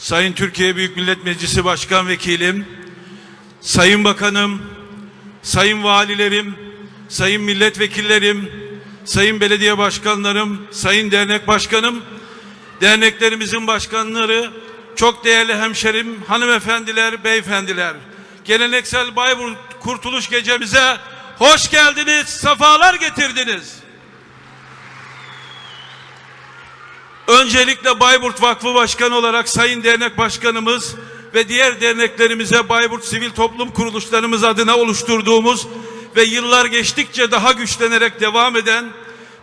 Sayın Türkiye Büyük Millet Meclisi Başkan Vekilim, Sayın Bakanım, Sayın Valilerim, Sayın Milletvekillerim, Sayın Belediye Başkanlarım, Sayın Dernek Başkanım, derneklerimizin başkanları, çok değerli hemşerim, hanımefendiler, beyefendiler, geleneksel Bayburt Kurtuluş Gecemize hoş geldiniz, sefalar getirdiniz. Öncelikle Bayburt Vakfı Başkanı olarak Sayın Dernek Başkanımız ve diğer derneklerimize Bayburt Sivil Toplum Kuruluşlarımız adına oluşturduğumuz ve yıllar geçtikçe daha güçlenerek devam eden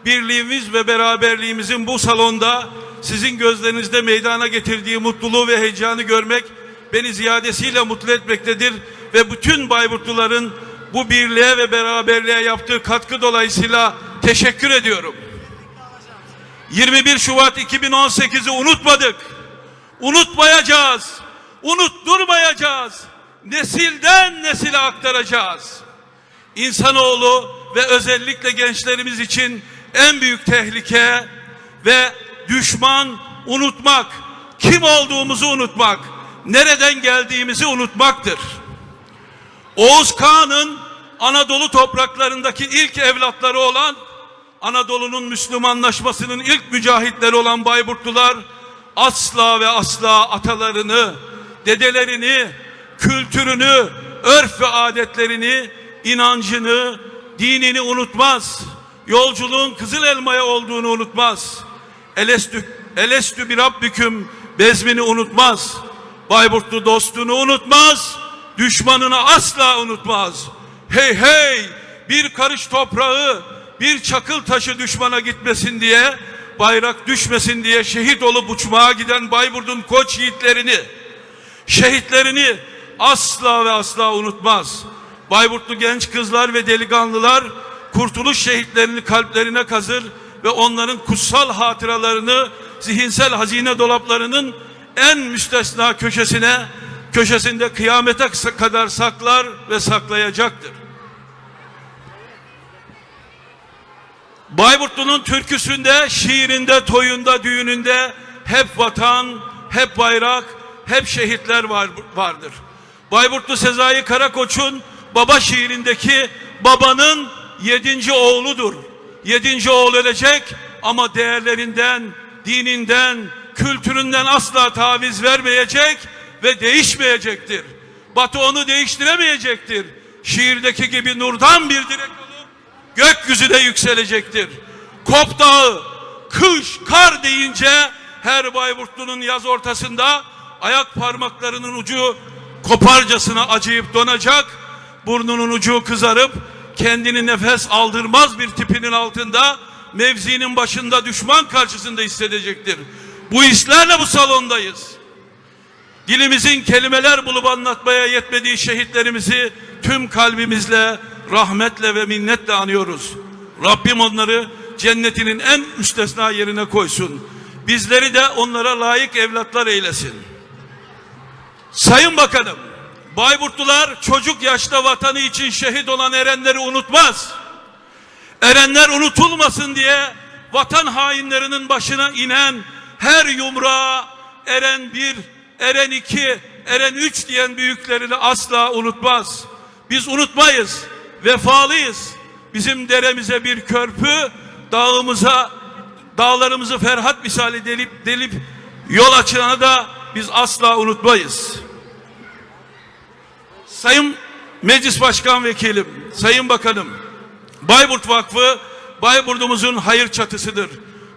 birliğimiz ve beraberliğimizin bu salonda sizin gözlerinizde meydana getirdiği mutluluğu ve heyecanı görmek beni ziyadesiyle mutlu etmektedir ve bütün Bayburtluların bu birliğe ve beraberliğe yaptığı katkı dolayısıyla teşekkür ediyorum. 21 Şubat 2018'i unutmadık. Unutmayacağız. Unutturmayacağız. Nesilden nesile aktaracağız. İnsanoğlu ve özellikle gençlerimiz için en büyük tehlike ve düşman unutmak, kim olduğumuzu unutmak, nereden geldiğimizi unutmaktır. Oğuz Kağan'ın Anadolu topraklarındaki ilk evlatları olan Anadolu'nun Müslümanlaşmasının ilk mücahitleri olan Bayburtlular asla ve asla atalarını, dedelerini, kültürünü, örf ve adetlerini, inancını, dinini unutmaz. Yolculuğun Kızıl Elma'ya olduğunu unutmaz. Elestü, elestü bir Rabbüküm bezmini unutmaz. Bayburtlu dostunu unutmaz. Düşmanını asla unutmaz. Hey hey bir karış toprağı bir çakıl taşı düşmana gitmesin diye bayrak düşmesin diye şehit olup uçmaya giden Bayburt'un koç yiğitlerini şehitlerini asla ve asla unutmaz. Bayburtlu genç kızlar ve delikanlılar kurtuluş şehitlerini kalplerine kazır ve onların kutsal hatıralarını zihinsel hazine dolaplarının en müstesna köşesine köşesinde kıyamete kadar saklar ve saklayacaktır. Bayburtlu'nun türküsünde, şiirinde, toyunda, düğününde hep vatan, hep bayrak, hep şehitler var, vardır. Bayburtlu Sezai Karakoç'un baba şiirindeki babanın yedinci oğludur. Yedinci oğul ölecek ama değerlerinden, dininden, kültüründen asla taviz vermeyecek ve değişmeyecektir. Batı onu değiştiremeyecektir. Şiirdeki gibi nurdan bir direk gökyüzüne yükselecektir. Kop dağı, kış, kar deyince her Bayburtlu'nun yaz ortasında ayak parmaklarının ucu koparcasına acıyıp donacak, burnunun ucu kızarıp kendini nefes aldırmaz bir tipinin altında mevzinin başında düşman karşısında hissedecektir. Bu hislerle bu salondayız. Dilimizin kelimeler bulup anlatmaya yetmediği şehitlerimizi tüm kalbimizle, rahmetle ve minnetle anıyoruz. Rabbim onları cennetinin en müstesna yerine koysun. Bizleri de onlara layık evlatlar eylesin. Sayın Bakanım, Bayburtlular çocuk yaşta vatanı için şehit olan erenleri unutmaz. Erenler unutulmasın diye vatan hainlerinin başına inen her yumruğa eren bir, eren iki, eren üç diyen büyüklerini asla unutmaz. Biz unutmayız, vefalıyız. Bizim deremize bir körpü, dağımıza, dağlarımızı ferhat misali delip delip yol açana da biz asla unutmayız. Sayın Meclis Başkan Vekilim, Sayın Bakanım, Bayburt Vakfı Bayburt'umuzun hayır çatısıdır.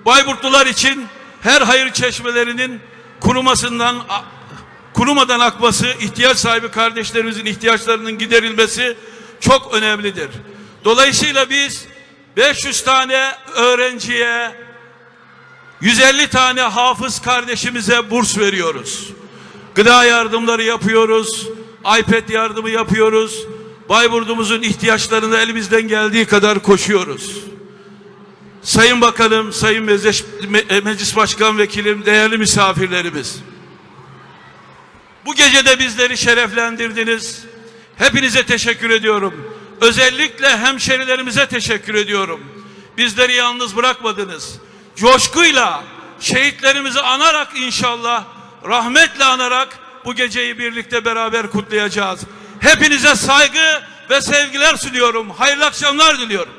Bayburtlular için her hayır çeşmelerinin kurumasından kurumadan akması, ihtiyaç sahibi kardeşlerimizin ihtiyaçlarının giderilmesi çok önemlidir. Dolayısıyla biz 500 tane öğrenciye 150 tane hafız kardeşimize burs veriyoruz. Gıda yardımları yapıyoruz. iPad yardımı yapıyoruz. Bayburt'umuzun ihtiyaçlarını elimizden geldiği kadar koşuyoruz. Sayın Bakanım, Sayın Meclis, Meclis Başkan Vekilim, değerli misafirlerimiz. Bu gece de bizleri şereflendirdiniz. Hepinize teşekkür ediyorum. Özellikle hemşerilerimize teşekkür ediyorum. Bizleri yalnız bırakmadınız. Coşkuyla şehitlerimizi anarak inşallah rahmetle anarak bu geceyi birlikte beraber kutlayacağız. Hepinize saygı ve sevgiler sunuyorum. Hayırlı akşamlar diliyorum.